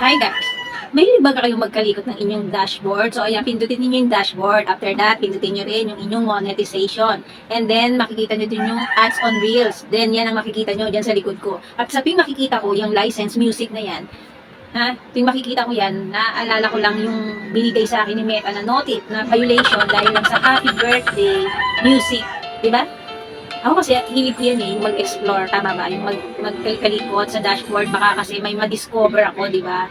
Hi guys! Mahilig ba kayo magkalikot ng inyong dashboard? So ayan, pindutin niyo yung dashboard. After that, pindutin niyo rin yung inyong monetization. And then, makikita niyo din yung ads on Reels. Then, yan ang makikita niyo dyan sa likod ko. At sa tuwing makikita ko yung license music na yan, ha, tuwing makikita ko yan, naaalala ko lang yung binigay sa akin ni Meta na notif na violation dahil lang sa happy birthday music. Diba? Ako kasi, hilig ko yan eh, mag-explore, tama ba? Yung mag magkalikot sa dashboard, baka kasi may ma-discover ako, di ba?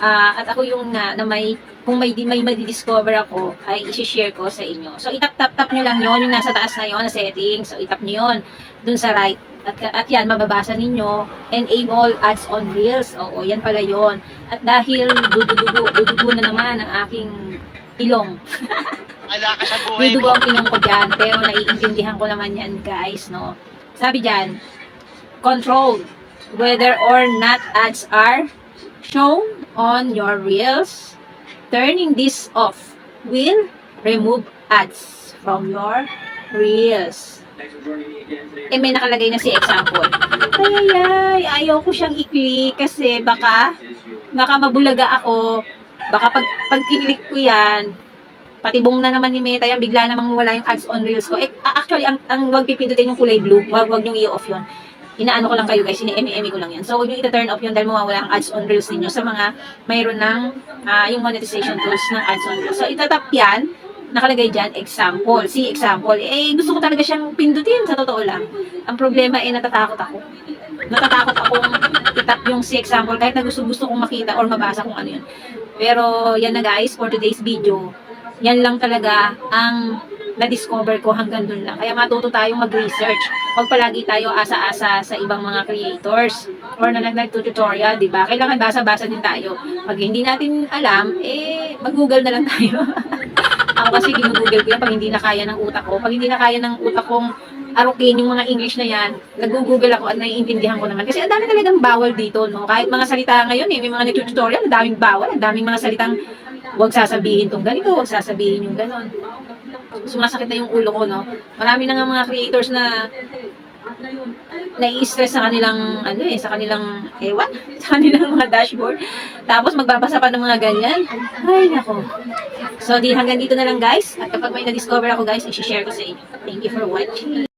Ah, at ako yung na, na may, kung may, may ma-discover ako, ay isi-share ko sa inyo. So, itap-tap-tap nyo lang yon yung nasa taas na yon na settings. So, itap nyo yun, dun sa right. At, at yan, mababasa ninyo, enable ads on Reels. Oo, yan pala yon At dahil dudududu, dududu na naman ang aking ilong. Ala ka sa buhay May dugo mo. ang pinong ko dyan, pero naiintindihan ko naman yan, guys, no? Sabi dyan, control whether or not ads are shown on your reels. Turning this off will remove ads from your reels. Eh, may nakalagay na si example. Ay, ay, ayaw ko siyang i-click kasi baka, baka mabulaga ako. Baka pag, pag click ko yan, patibong na naman ni Meta yan, bigla namang wala yung ads on reels ko. Eh, actually, ang, ang wag pipindutin yung kulay blue, wag, wag yung i-off yun. Inaano ko lang kayo guys, ini-emi-emi ko lang yan. So, huwag nyo i-turn off yun dahil mawawala ang ads on reels ninyo sa mga mayroon ng ah, yung monetization tools ng ads on reels. So, itatap yan, nakalagay dyan, example. See, example. Eh, gusto ko talaga siyang pindutin, sa totoo lang. Ang problema eh, natatakot ako. Natatakot akong itap yung si example kahit na gusto-gusto kong makita or mabasa kung ano yun. Pero, yan na guys, for today's video, yan lang talaga ang na-discover ko hanggang dun lang. Kaya matuto tayong mag-research. Huwag palagi tayo asa-asa sa ibang mga creators or na nag-tutorial, di ba? Kailangan basa-basa din tayo. Pag hindi natin alam, eh, mag-google na lang tayo. Ako kasi ginugoogle ko yan pag hindi na kaya ng utak ko. Pag hindi na kaya ng utak kong arukin yung mga English na yan, nag-google ako at naiintindihan ko naman. Kasi ang dami talagang bawal dito, no? Kahit mga salita ngayon, eh, may mga nag-tutorial, ang daming bawal, ang daming mga salitang huwag sasabihin tong ganito, huwag sasabihin yung ganon. Sumasakit na yung ulo ko, no? Marami na nga mga creators na nai-stress sa kanilang, ano eh, sa kanilang, ewan, sa kanilang mga dashboard. Tapos magbabasa pa ng mga ganyan. Ay, nako. So, di hanggang dito na lang guys. At kapag may na-discover ako guys, i-share ko sa inyo. Thank you for watching.